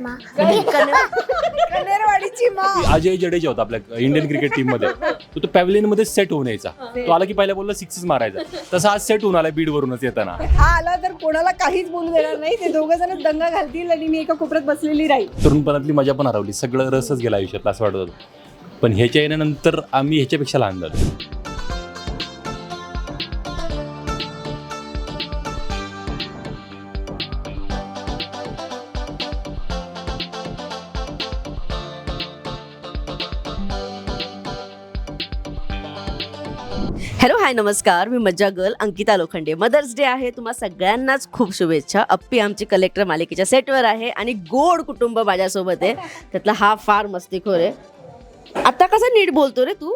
मा? म्हणजे कनेरवाडीची मा. अजय जडेजा होता आपल्या इंडियन क्रिकेट टीममध्ये. तो तो पॅव्हलियनमध्ये सेट होऊन यायचा. तो आला की पहिल्या बोलला सिक्सेस मारायचा. तसा आज सेट होऊन आला बीड वरूनच येताना. हा आला तर कोणाला काहीच बोलू देणार नाही. ते दोघं जण दंगा घालतील आणि मी एका कोपऱ्यात बसलेली राहील. तरुणपणातली मजा पण हरवली. सगळं रसच गेला आयुष्यात असं वाटत होतं. पण ह्याच्या येण्यानंतर आम्ही ह्याच्यापेक्षा लहान झालो. हॅलो हाय नमस्कार. मी मज्जा girl Ankita Lokhande. Mother's day आहे. तुम्हा सगळ्यांनाच खूप शुभेच्छा. अप्पी आमची कलेक्टर मालिकेच्या सेटवर आहे आणि गोड कुटुंब माझ्यासोबत आहे. त्यातला हा फार मस्तीखोर आहे. आता कसा नीट बोलतो रे तू?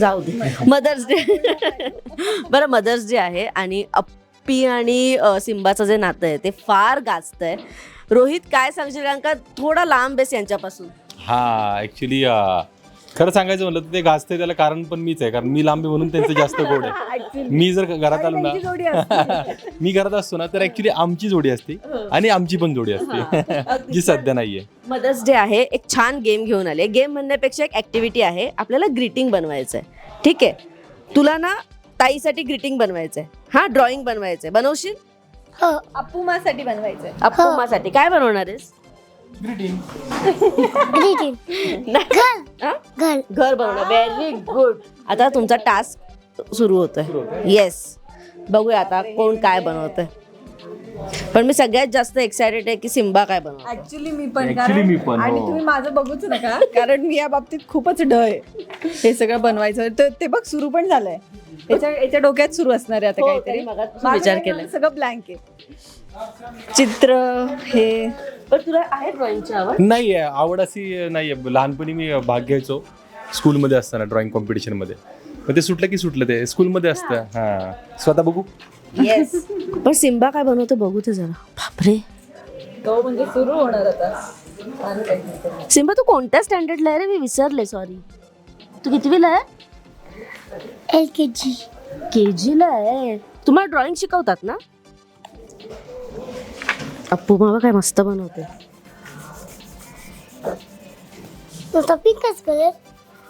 जाऊ दे. मदर्स डे बरं मदर्स डे आहे आणि अप्पी आणि सिंबाचं जे नातं आहे ते फार गाजतं आहे रोहित काय सांगशील? कारण का थोडा लांब आहेस यांच्यापासून. हा ऍक्च्युली खरं सांगायचं म्हणलं तर ते गाजते त्याला कारण पण मीच आहे कारण मी लांबी म्हणून त्यांचं जास्त गोड आहे. मी जर घरात आलो ना मी घरात असतो ना तर ऍक्च्युली आमची जोडी असते आणि आमची पण जोडी असते. जी सध्या नाहीये. मदर्स डे आहे एक छान गेम घेऊन आले गेम म्हणण्यापेक्षा एक ऍक्टिव्हिटी आहे आपल्याला ग्रीटिंग बनवायचं आहे ठीक आहे? तुला ना ताईसाठी ग्रीटिंग बनवायचं आहे हा ड्रॉइंग बनवायचं आहे बनवशील? हो अप्पुमासाठी बनवायचंय. अप्पुमासाठी. काय बनवणार आहेस? ग्रीटिंग घर हा? घर घर बनवणार व्हेरी गुड आता तुमचा टास्क सुरू होतोय. येस बघूया आता कोण काय बनवतंय. पण मी सगळ्यात जास्त एक्सायटेड आहे की सिम्बा काय बनवतो ऍक्च्युली मी पण Actually कारण- मी पण, आणि हो. तुम्ही माझं बघूच नका कारण मी या बाबतीत खूपच ड आहे. हे सगळं बनवायचं. तर ते बघ सुरू पण झालंय. याच्या याच्या डोक्यात सुरू असणार आहे आता हो, काहीतरी. त्यांनी मगाचपासून माझं विचार केलाय. सगळं ब्लँक आहे. चित्र हे. पण तुला आहे ड्रॉइंगची आवड? नाहीये आवड अशी नाहीये. लहानपणी मी भाग घ्यायचो. स्कूलमध्ये असताना ड्रॉइंग कॉम्पिटिशनमध्ये पण ते सुटलं की सुटलं ते. स्कूलमध्ये असतं. हा. स्वतः बघू? येस पण सिम्बा काय बनवतो बघू ते जरा. बापरे. तो म्हणजे सुरू होणार आता. सिम्बा तू कोणत्या स्टँडर्डला आहे रे? मी विसरले सॉरी तू कितवीला आहे? एल के जी. के जीला आहे. तुम्हाला ड्रॉइंग शिकवतात ना? अप्पू मामा काय मस्त बनवते नुसता पिंकच कलर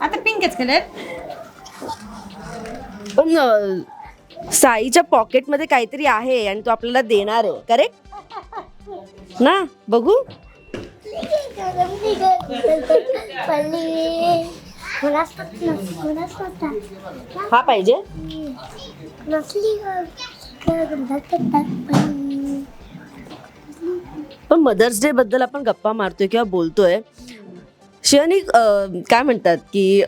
आता पिंकच कलर पण अं, साईच्या पॉकेटमध्ये काहीतरी आहे आणि तो आपल्याला देणार आहे करेक्ट ना बघू नसली हा पाहिजे पण मदर्स डे बद्दल आपण गप्पा मारतोय किंवा बोलतोय. शिवानी काय म्हणतात की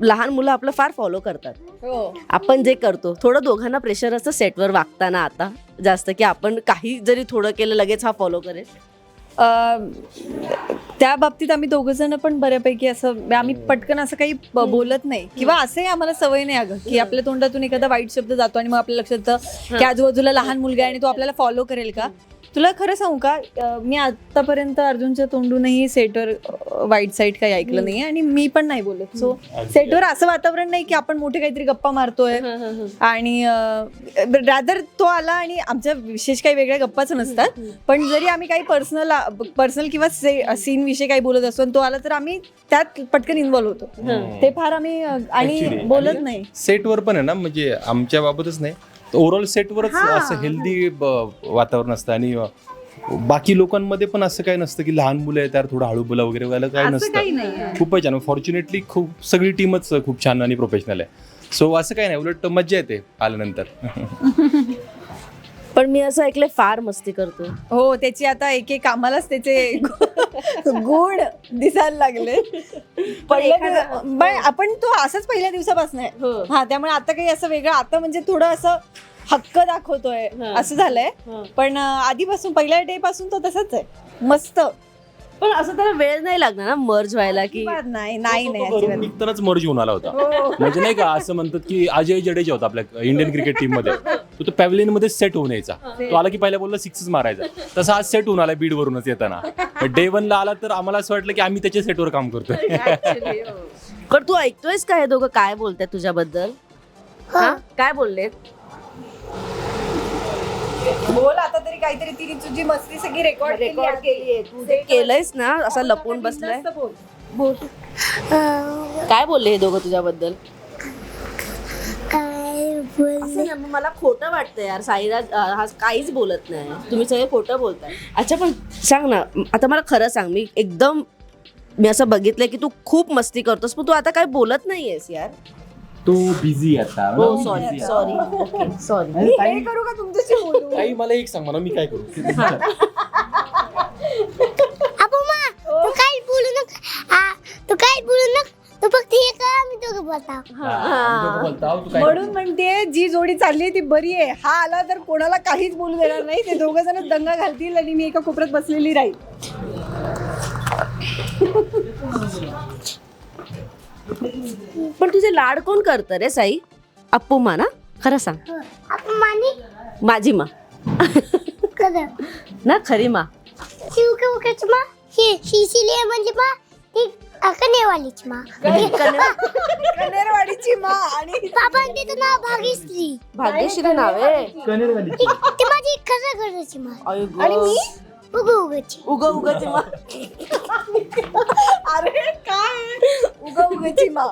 लहान मुलं आपलं फार फॉलो करतात. हो. आपण जे करतो थोडं दोघांना प्रेशर असतं सेटवर वागताना आता. जास्त की आपण काही जरी थोडं केलं लगेच हा फॉलो करेल. त्या बाबतीत आम्ही दोघ जण पण बऱ्यापैकी असं आम्ही पटकन असं काही बोलत नाही. किंवा असंही आम्हाला सवय नाही अगं की आपल्या तोंडातून एखादा वाईट शब्द जातो आणि मग आपल्या लक्षात येतं की आजूबाजूला लहान मुलगा आहे आणि तो आपल्याला फॉलो करेल का? तुला खरं सांगू का? मी आतापर्यंत अर्जुनच्या तोंडूनही सेटवर वाईट साईड काही ऐकलं नाही आणि मी पण नाही बोलत. सो सेटवर असं वातावरण नाही की आपण मोठे काहीतरी गप्पा मारतोय. आणि रादर तो आला आणि आमच्या विशेष काही वेगळ्या गप्पाच नसतात. पण जरी आम्ही काही पर्सनल पर्सनल किंवा सीन विषयी काही बोलत असतो आणि तो आला तर आम्ही त्यात पटकन इन्व्हॉल्व होतो. ते फार आम्ही आणि बोलत नाही. सेटवर पण आहे ना म्हणजे आमच्या बाबतच नाही. ओव्हरऑल सेटवरच असं हेल्दी वातावरण असतं. आणि अ, बाकी लोकांमध्ये पण असं काही नसतं की लहान मुलं आहेत त्यावर थोडं हळू बोला वगैरे व्हायला असं काही नसतं नाही खूपच छान. फॉर्च्युनेटली खूप सगळी टीमच खूप छान आणि प्रोफेशनल आहे. सो असं काही नाही. उलट मज्जा येते आल्यानंतर. पण मी असं ऐकलंय फार मस्ती करतो हो त्याची आता एक एक आम्हालाच त्याचे गुण दिसायला लागले पहिल्या दिवस- पण आपण तो असंच पहिल्या दिवसापासून आहे हो. हा त्यामुळे आता काही असं वेगळं आता म्हणजे थोडं असं हक्क दाखवतोय हा. असं झालंय हा. पण अं, आधीपासून पहिल्या डे पासून तो तसंच आहे मस्त पण असं त्याला वेळ नाही लागणार ना मर्ज व्हायला की अजिबात नाही नाही नाही. निघतानाच मर्ज होऊन आला होता हो. म्हणजे नाही का असं म्हणतात की अजय जडेजा होता आपल्या इंडियन क्रिकेट टीममध्ये तो तो पॅव्हलियनमध्ये सेट होऊन यायचा. तो आला की पहिल्या बोलला सिक्सेस मारायचा. तसा आज सेट होऊन आला बीड वरूनच येताना. डे वन ला आला तर आम्हाला असं वाटलं की आम्ही त्याच्या सेटवर काम करतोय. पण तू ऐकतोयस का हे दोघं? काय बोलताय तुझ्याबद्दल? हा. काय बोलले बोल आता तरी काहीतरी तिने तुझी मस्ती सगळी रेकॉर्ड रेकॉर्ड केली आहे. तू जे केलंयस ना असं लपून बसलाय. बोल. काय बोलले हे दोघं तुझ्याबद्दल? काय असं मग मला खोटं वाटतं यार. साईराज अं, हा काहीच बोलत नाही. तुम्ही सगळे खोटं बोलताय. अच्छा पण सांग ना. आता मला खरं सांग मी एकदम मी असं बघितलंय की तू खूप मस्ती करतोस पण तू आता काय बोलत नाहीयेस यार. तो बिझी आता. हो सॉरी सॉरी ओके सॉरी हे करू का तुमच्याशी बोलू? काही मला एक सांग मला मी काय करू? अबो मा तू काय बोलू नका आ, तू काय बोलू नका तू फक्त हे कर आम्ही दोघं बोलता बोलताव तू काय म्हणून म्हणते जी जोडी चालली ती बरी आहे. हा आला तर कोणाला काहीच बोलू देणार नाही. ते दोघं जण दंगा घालतील आणि मी एका कोपऱ्यात बसलेली राहील. पण तुझे लाड कोण करतं रे साई? अप्पू मा ना? खरं सांग. आपण मानी माझी मा. कर ना खरी मा. शिव के उकेच मा? ही शिसिलिया म्हणजे मा? ती कनेवालीची मा. कनेरवाडीची मा आणि नाव भाग्यश्री भाग्यश्री नाव आहे. ती ती माझी खरं मा. आणि मी उगू उगूची. उग उगाची मा. अरे काय? उग उगची मा.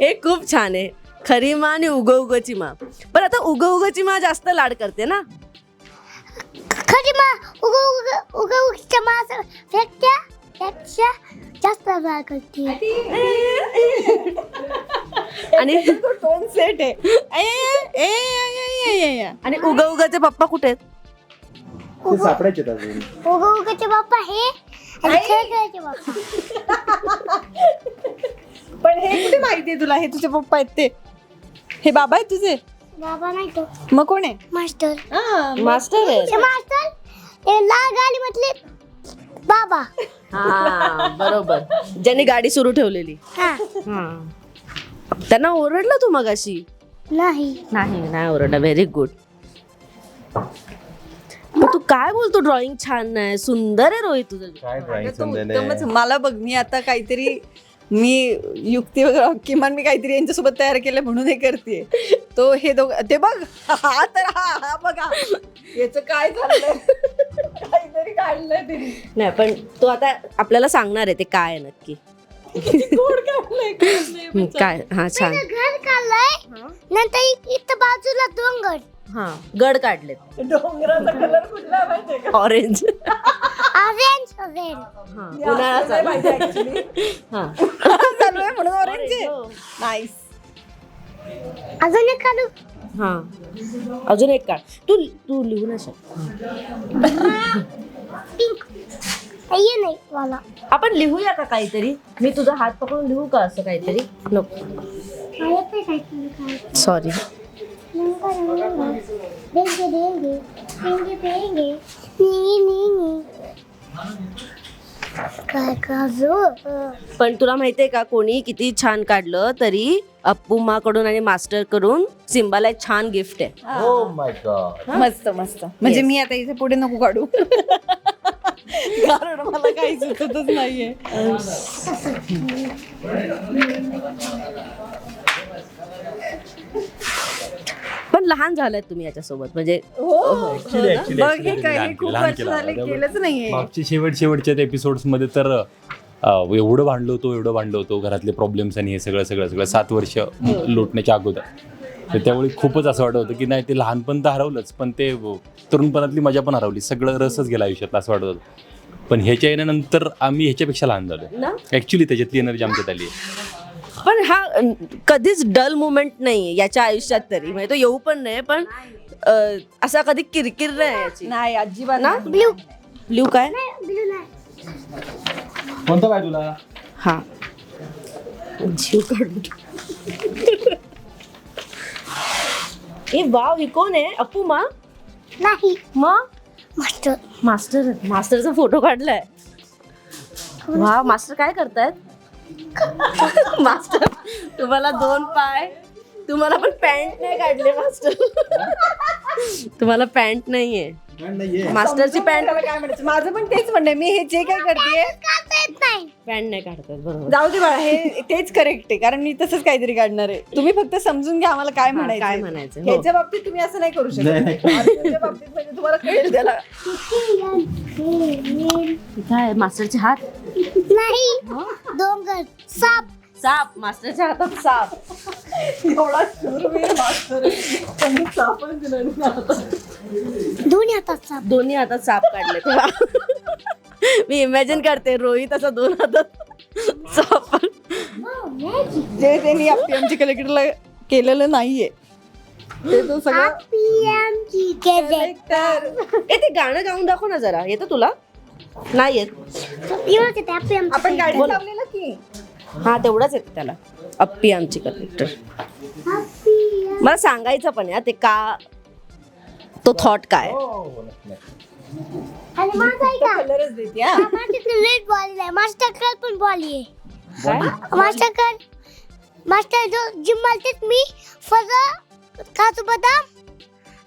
हे खूप छान आहे. खरी मा आणि उग उगची मा. पण आता उग उगची मा जास्त लाड करते ना? खरी मा उगू उग उगू उगच्या मा असं त्याच्या जास्त वेळ करते. आणि टोन सेट आहे. ए, ए, ए, ए, ए, ए. आणि उग उगाचे पप्पा कुठे आहेत? ते सापडायचे अजून. उगू उगचे बाप्पा हे आणि बाप्पा पण हे कुठे माहितीये तुला? हे तुझे पप्पा आहेत ते. हे बाबा आहेत तुझे? बाबा नाही तो. मग कोण आहे? मास्टर. मास्टर आहे. ते मास्टर? ते लाल गाडी म्हटले बाबा. हा बरोबर. ज्यांनी गाडी सुरू ठेवलेली. हा. हा. त्यांना ओरडला तू मगाशी? नाही. नाही नाही ओरडला. व्हेरी गुड पण तू काय बोलतो? ड्रॉइंग छान नाही सुंदर आहे रोहित तुझं. काय ड्रॉइंग तो उत्तमच. मला बघ मी आता काहीतरी मी युक्ती वगैरे किमान मी काहीतरी यांच्यासोबत तयार केलं म्हणून हे करते तो हे दोघ ते बघ हा तर हा हा बघा. याच काय झालंय? काहीतरी काढलंय नाही पण तू आता आपल्याला सांगणार आहे ते काय आहे नक्की. गोड काढलंय, काढलंय. हम्म, काय? हा छान. घर काढलंय नंतर इ- इथं बाजूला डोंगर हा गड काढलेत. डोंगराचा कलर कुठला माहितीये का? ऑरेंज ऑरेंज हा या, उन्हाळा चालू. हा. चालू आहे म्हणून ऑरेंज आहे. नाईस अजून एक काढू? हा. अजून एक काढ. तू तू लिहू ना शक पिंक ये नाही मला आपण लिहूया का काहीतरी? मी तुझा हात पकडून लिहू का असं काहीतरी? नको. मला काहीतरी. सॉरी रंगा रंगा देंगे देंगे देंगे देंगे नी नी काय काजू पण तुला माहितीये का कोणी किती छान काढलं तरी अप्पू कडून आणि मास्टरकडून सिम्बाला एक छान गिफ्ट आहे ओ माय गॉड मस्त मस्त म्हणजे मी आता इथे पुढे नको काढू कारण मला काही सुचतच नाहीये पण लहान झालाय तुम्ही याच्यासोबत म्हणजे Actually, actually, बघ actually हे काय लहान हे खूप लहान वर्ष केलं. झाले त्यामुळे केलंच नाहीये. मागच्या शेवट शेवटच्या एपिसोड्समध्ये तर अं, एवढं भांडलो होतो एवढं भांडलो होतो घरातले प्रॉब्लेम्स आणि हे सगळं सगळं सगळं सात वर्ष लोटण्याच्या अगोदर. तर त्यावेळी खूपच असं वाटत होतं की नाही ते लहानपण तर हरवलंच पण ते तरुणपणातली मजा पण हरवली सगळं रसच गेला आयुष्यात असं वाटत होतं. पण ह्याच्या येण्यानंतर आम्ही ह्याच्यापेक्षा लहान झालो ना? ऍक्च्युली त्याच्यातली एनर्जी आमच्यात आली पण हा कधीच डल मुमेंट नाही याच्या आयुष्यात तरी. म्हणजे तो येऊ पण नाही पण अं, असा कधी किरकिर नाही याची. नाही अजिबात ना. ब्ल्यू ब्ल्यू काय? ब्लू नाही. कोणतं काय तुला? हा. जीव काढून ए वाव ही कोण आहे? अप्पू मा? नाही. मग मास्टर. मास्टर मास्टरचा फोटो काढलाय. वा मास्टर काय करतायत? मास्टर तुम्हाला दोन पाय. तुम्हाला पण पॅन्ट नाही काढले मास्टर तुम्हाला पॅन्ट नाहीये. मास्टरची पॅन्ट काय म्हणायचं? माझं पण तेच म्हणणं आहे. मी हे जे काय करते येत नाही. नाही काढतात बरोबर. जाऊ दे बाळा हे तेच करेक्ट आहे कारण मी तसंच काहीतरी काढणार आहे. तुम्ही फक्त समजून घ्या आम्हाला काय म्हणायचं काय म्हणायचं, हो. ह्याच्या बाबतीत तुम्ही असं नाही करू शकत. बाबतीत म्हणजे तुम्हाला कळेल त्याला. इथं आहे मास्टरचे हात. नाही डोंगर साप. साप मास्टरच्या हातात साप. एवढा शूरवीर आहे. त्यांनी सापच दिला. दोन्ही हातात साप. दोन्ही हातात साप काढले तेव्हा. मी इमॅजिन करते रोहित असा दोन हातात साप. जे त्यांनी आमची कलेक्टरला केलेलं नाहीये. ते तो सगळं ए ते गाणं गाऊन दाखव ना जरा. येतं तुला? नाही येत. आपण गाडी लावलेलं की? हा तेवढाच येतं त्याला. अप्पी आमची कलेक्टर मला सांगायचं पण या ते का तो थॉट काय? आणि माझा आहे का? कलरच देते हा. माझ्याकडे रेड बॉल आहे. मास्टर कार्ड पण बॉल आहे. मास्टर कार्ड मास्टर जो जिम मारतेत मी फज काजू बदाम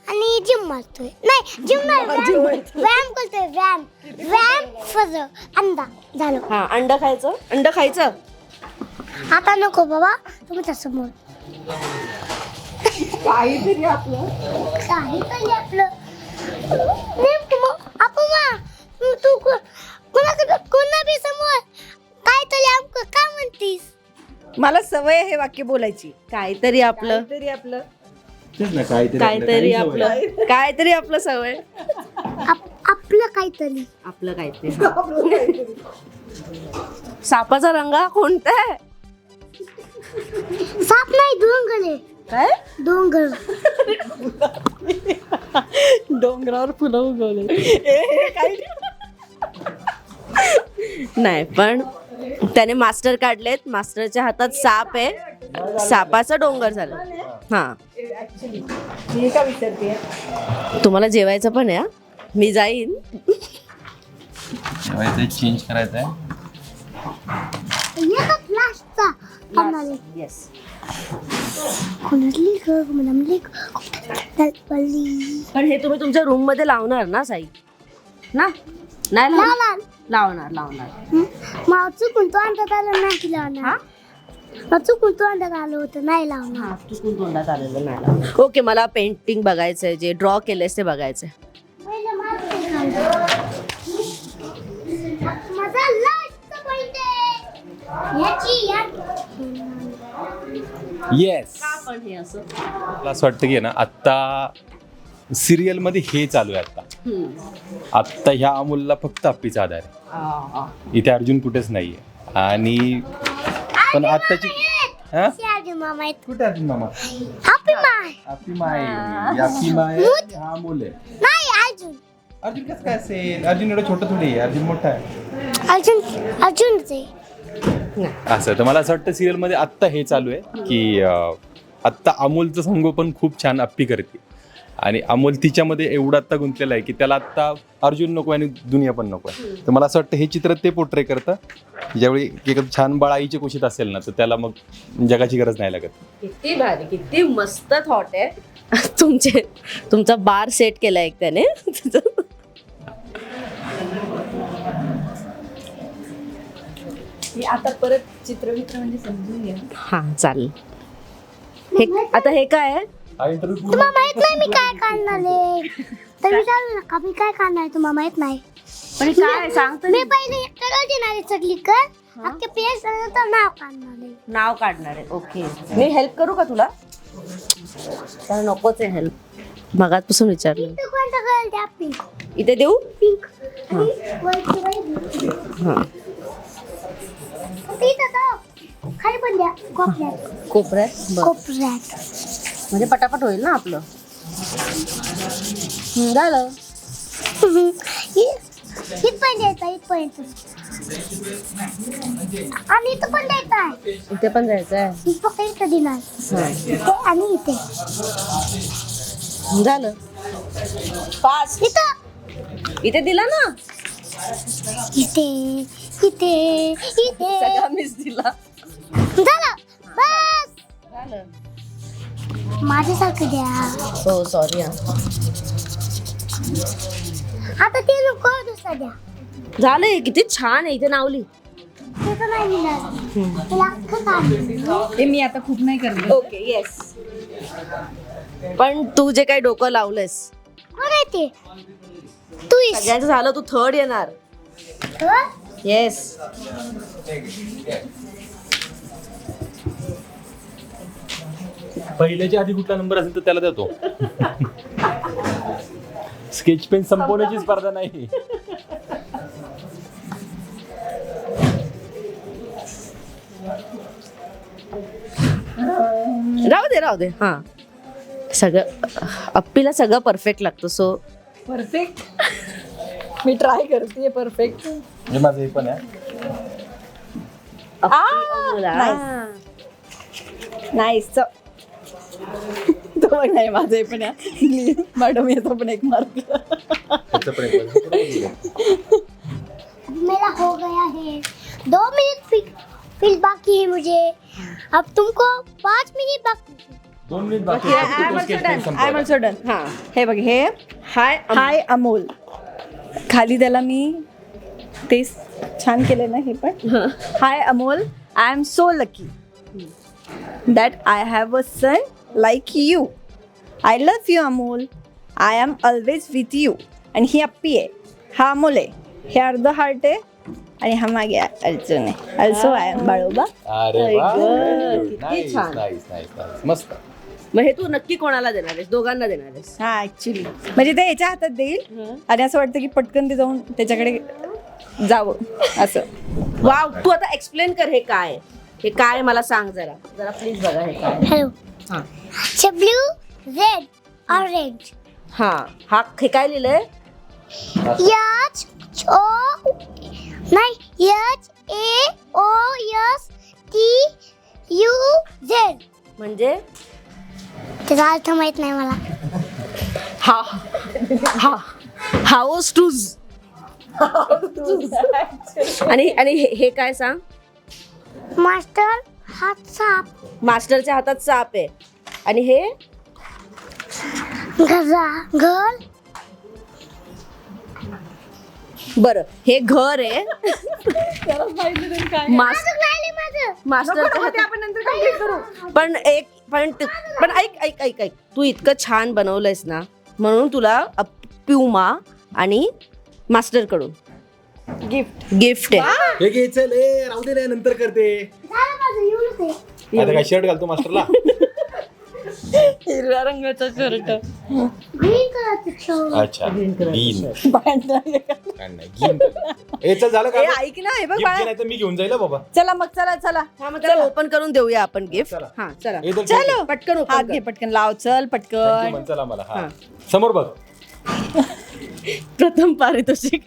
आणि जिम मारतोय. नाही जिम नाही व्यायाम व्यायाम करतोय व्यायाम. व्यायाम फज अंडा झालं. हा अंड खायचं? अंड खायचं? आता नको बाबा तुमच्यासमोर. काहीतरी आपलं. काहीतरी आपलं. नेमकं मग आपण मा तू कोणा बी समोर? काहीतरी आमक का म्हणतीस? मला सवय आहे हे वाक्य बोलायची. काहीतरी आपलं. काहीतरी आपलं. काहीतरी आपलं. काहीतरी आपलं. सवय. आप- आपलं काहीतरी. आपलं काहीतरी. सापाचा रंग कोणता आहे? साप नाही डोंगर आहे. काय? डोंगर. डोंगरावर फुलं उगवले. नाही पण त्याने मास्टर काढलेत. मास्टरच्या हातात साप आहे. सापाचा डोंगर झाला. हा. मी का विचारते तुम्हाला जेवायचं पण आहे हा? मी जाईन. चेंज करायचं आहे पल्ली पण हे तुम्ही तुमच्या रूममध्ये लावणार ना साई? ना? नाही लावणार? लावणार. लावणार मग चुकून तो अंदाज आला नाही लावणार. मग चुकून तो अंदाज आलं होतं? नाही लावणार. हा चुकून तोंडात आलेलं नाही लावणार. ओके मला पेंटिंग बघायचंय जे ड्रॉ केलंयस ते बघायचंय. पहिलं माझं माझा लास्ट पॉइंट आहे याची या येस पण हे असं मला असं वाटतं की आहे ना आत्ता सिरियलमध्ये हे चालू आहे आता आत्ता ह्या अमोलला फक्त अप्पीचा आधार आहे. इथे अर्जुन कुठेच नाहीये. आणि पण आत्ताची हा? कुठे अर्जुन मामा? माय. माय. हा. अमोल आहे. अर्जुन. अर्जुन कसं काय असेल? अर्जुन एवढं छोटं थोडी आहे अर्जुन मोठा आहे. अर्जुन अर्जुनचे असं तर मला असं वाटतं सिरियलमध्ये आत्ता हे चालू आहे की आत्ता अमोलचं संगोपन खूप छान अप्पी करते. आणि अमोल तिच्यामध्ये एवढं आत्ता गुंतलेलं आहे की त्याला आत्ता अर्जुन नको आणि दुनिया पण नको आहे. तर मला असं वाटतं हे चित्र ते पोर्ट्रे करतं. ज्यावेळी एक छान बाळ आईच्या कुशीत असेल ना तर त्याला मग जगाची गरज नाही लागत. किती भारी किती मस्त थॉट आहे. तुमचे तुमचा बार सेट केला एक त्याने. आता परत चित्रवित्र म्हणजे समजून घ्या. हा चालेल. हे आता हे काय आहे? हा इंटरव्ह्यू तुम्हाला माहीत नाही मी काय काढणार आहे. तर विचारू नका मी काय काढणार आहे तुम्हाला माहीत नाही. पण हे काय आहे? सांग तर मी पहिले एकट्याला देणार आहे चटली कर अख्खे पेज तर नाव काढणार आहे. नाव काढणार आहे. ओके. मी हेल्प करू का तुला? तर नकोच आहे हेल्प मगातपासून विचारलं. पिंक कोणतं कलर द्या पिंक. इथे देऊ? पिंक. आणि हा. खाली पण द्या. कोपऱ्यात. कोपऱ्यात? बरं. कोपऱ्यात. म्हणजे पटापट होईल ना आपलं? हं, झालं. इथपर्यंत द्यायचा इथपर्यंत. आणि इथं पण द्यायचा आहे इथे पण जायचं आहे मी फक्त इथं देणार. हा. इथे आणि इथे. झालं. पाच. इथं. इथे दिला ना? इथे. इथे इथे. सगळा मिस दिला. झालं. बस. झालं. माझ्यासारखं द्या. हो सॉरी आता ते नको दुसरा द्या. झालंय किती छान आहे इथे नावली. नाही मिळणार. ते मी आता खूप नाही करणार ओके येस पण तू जे काही डोकं लावलंयस. कोण आहे ते? तू इस सगळ्यांचं झालं तू थर्ड येणार. हं? येस पहिल्याच्या आधी कुठला नंबर असेल तर त्याला देतो. स्केच पेन संपवण्याची स्पर्धा नाही. राहू दे राहू दे. हा. सगळं अप्पीला सगळं परफेक्ट लागतं सो परफेक्ट मी ट्राय करते परफेक्ट म्हणजे माझं हे पण आहे. नाईस तो पण नाही माझं हे पण आहे. मॅडम येतो पण एक मार्क त्याचं पण एक. मेरा हो गया है। दो मिनट फिर फिर बाकी है मुझे। अब तुमको पाँच मिनट बाकी दोन मिनिट बाकी आहे. फक्त तो pen आय एम संपवायला. ऑल्सो डन हा हे। बघ हे. हाय हाय अमोल खाली त्याला मी ते छान केलं ना हे पण. Hi Amol I am so lucky that I have a son like you I love you Amol I am always with you आणि ही अप्पी आहे हा अमोल आहे हे अर्ध हार्ट आहे आणि हा मागे अर्जुन आहे ऑल्सो आय एम बाळोबा मस्त मग हे तू नक्की कोणाला देणार आहेस? दोघांना देणार आहेस. हा ऍक्च्युली म्हणजे ते याच्या हातात देईल आणि असं वाटतं की पटकन ते जाऊन त्याच्याकडे जावं. असं. वाव तू आता एक्सप्लेन कर हे काय आहे. हे काय आहे मला सांग जरा. जरा प्लीज बघा हे काय आहे. हेलो हा. ऑरेंज हा हा हे काय लिहिलंय? एच ओ नाही H A O S T U Z म्हणजे? त्याचा अर्थ माहीत नाही मला. हा हा हाऊस टूज आणि आणि हे- हे काय सांग? मास्टर हात साप. मास्टरच्या हातात साप आहे. आणि हे? घरा घर. बरं हे घर आहे. मास- अजून राहिले माझं. मास्टरच्या हातात आपण नंतर complete करू. पण एक पण पण ऐक ऐक ऐक ऐक. तू इतकं छान बनवलंयस ना म्हणून तुला प्युमा आणि मास्टरकडून गिफ्ट. गिफ्ट आहे. हे घे चल. ए राहू दे रे नंतर करते. आता काय शर्ट घालतो मास्टरला? हिरव्या रंगाचा शर्ट. ग्रीन कलरचं शर्ट अच्छा ग्रीन पॅन्ट ग्रीन ए चल झालं का? ऐक ना हे बघ बाळा. नाही तर मी घेऊन जाईल हं बाबा. चला मग चला चला. हा मग त्याला ओपन करून देऊया आपण गिफ्ट चला. हा चला. हे तर चलो. पटकन हात ओपन घे पटकन. लाव चल Thank you पटकन म्हण, चला मला हा. समोर बघ. प्रथम पारितोषिक.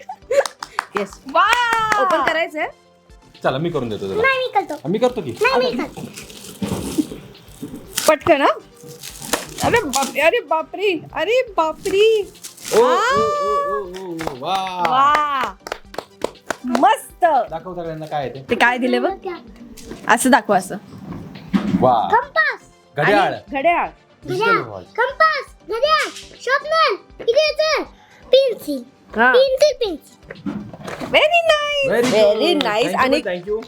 येस वा! ओपन करायचंय? चला मी करून देतो तुला. नाही मी करतो. मी करतो की. नाही मी करतो. पटकन हा? अरे बापरे अरे बापरे अरे बापरे. ओ, ओ, ओ, ओ, ओ, ओ, वा. वा मस्त. दाखव सगळ्यांना काय आहे ते. ते काय दिले बघ. असं दाखव असं. वा. कंपास. घड्याळ. घड्याळ. Digital watch compass. घड्याळ. Sharpener eraser pencil. हा. Pencil pencil. Very nice Very nice. आणि- थँक्यू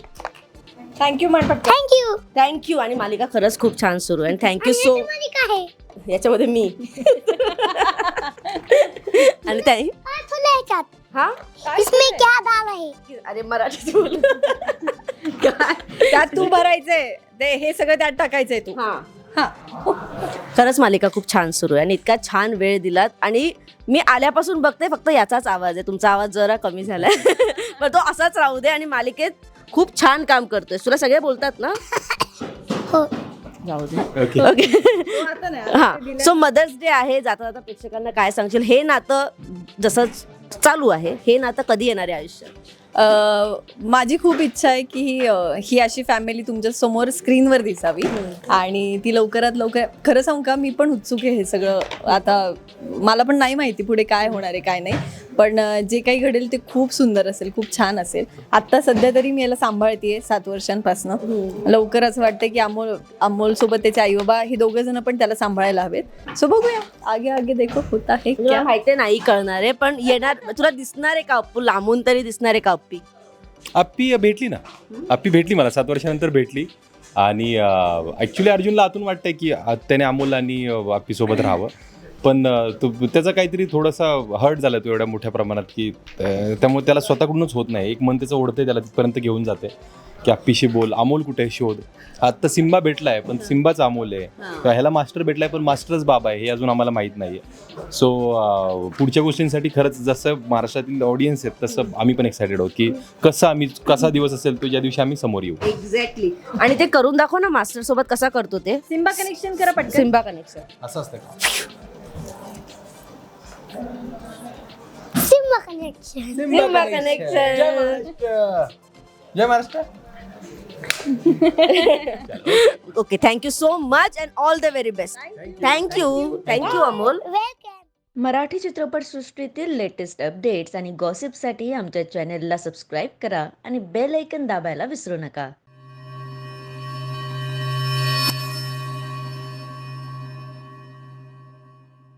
थँक्यू म्हण पटकन थँक्यू थँक्यू आणि मालिका खरंच खूप छान सुरू आहे. थँक्यू सो काय याच्यामध्ये मी. आणि तुला याच्यात. हा? इसमें क्या अरे मराठीत बोल. काय त्यात तू भरायचंय. ते हे सगळं त्यात टाकायचंय तू. हा. हा. खरंच मालिका खूप छान सुरू आहे आणि इतका छान वेळ दिलात. आणि मी आल्यापासून बघते फक्त याचाच आवाज आहे. तुमचा आवाज जरा कमी झालाय. पण तो असाच राहू दे आणि मालिकेत खूप छान काम करतोय. तुला सगळे बोलतात ना? हो. जाऊ दे. ओके हा. सो मदर्स डे आहे जाता जाता प्रेक्षकांना काय सांगशील? हे नातं जसंच चालू आहे हे नातं कधी येणार आहे आयुष्यात? अ, माझी खूप इच्छा आहे की ही, अ, ही अशी फॅमिली तुमच्यासमोर स्क्रीनवर दिसावी. आणि ती लवकरात लवकर खरं सांगू का मी पण उत्सुक आहे हे सगळं. आता मला पण नाही माहिती पुढे काय होणार आहे काय नाही. पण जे काही घडेल ते खूप सुंदर असेल खूप छान असेल. आत्ता सध्या तरी मी याला सांभाळतेय सात वर्षांपासून. लवकर असं वाटतं की अमोल अमोल सोबत त्याचे आई बाबा हे दोघं जण पण त्याला सांभाळायला हवेत. सो बघूया आगे आगे देखो होता है क्या. माहिती नाही कळणार आहे पण येणार तुला दिसणार आहे का अप्पू? लांबून तरी दिसणार आहे का अप्पी? अप्पी भेटली ना. अप्पी भेटली मला सात वर्षानंतर भेटली. आणि ॲक्च्युली अर्जुनला आतून वाटतंय की त्याने अमोल आणि अप्पीसोबत राहावं. पण त्याचा काहीतरी थोडासा हर्ट झाला तो एवढ्या मोठ्या प्रमाणात की त्यामुळे त्याला स्वतःकडूनच होत नाही. एक मन त्याचं ओढतंय त्याला तिथपर्यंत घेऊन जाते. की अप्पीशी बोल अमोल कुठे? शोध. आत्ता सिम्बा भेटलाय पण सिम्बाच अमोल आहे. किंवा ह्याला मास्टर भेटलाय पण मास्टरच बाबा आहे हे अजून आम्हाला माहीत नाही आहे सो पुढच्या गोष्टींसाठी खरंच जसं महाराष्ट्रातील ऑडियन्स आहेत तसं आम्ही पण एक्सायटेड आहोत की कसं आम्ही कसा दिवस असेल तो ज्या दिवशी आम्ही समोर येऊ. एक्झॅक्टली आणि ते करून दाखव ना मास्टर सोबत कसा करतो ते. सिम्बा कनेक्शन करा पटकन. सिम्बा कनेक्शन असं असतं का? Simmba connection Simmba connection Jai Maharashtra okay thank you so much and all the very best thank you thank you Amol welcome Marathi चित्रपटसृष्टीतील लेटेस्ट अपडेट्स आणि गॉसिपसाठी आमच्या चॅनेलला सबस्क्राईब करा आणि बेल ऐकन दाबायला विसरू नका.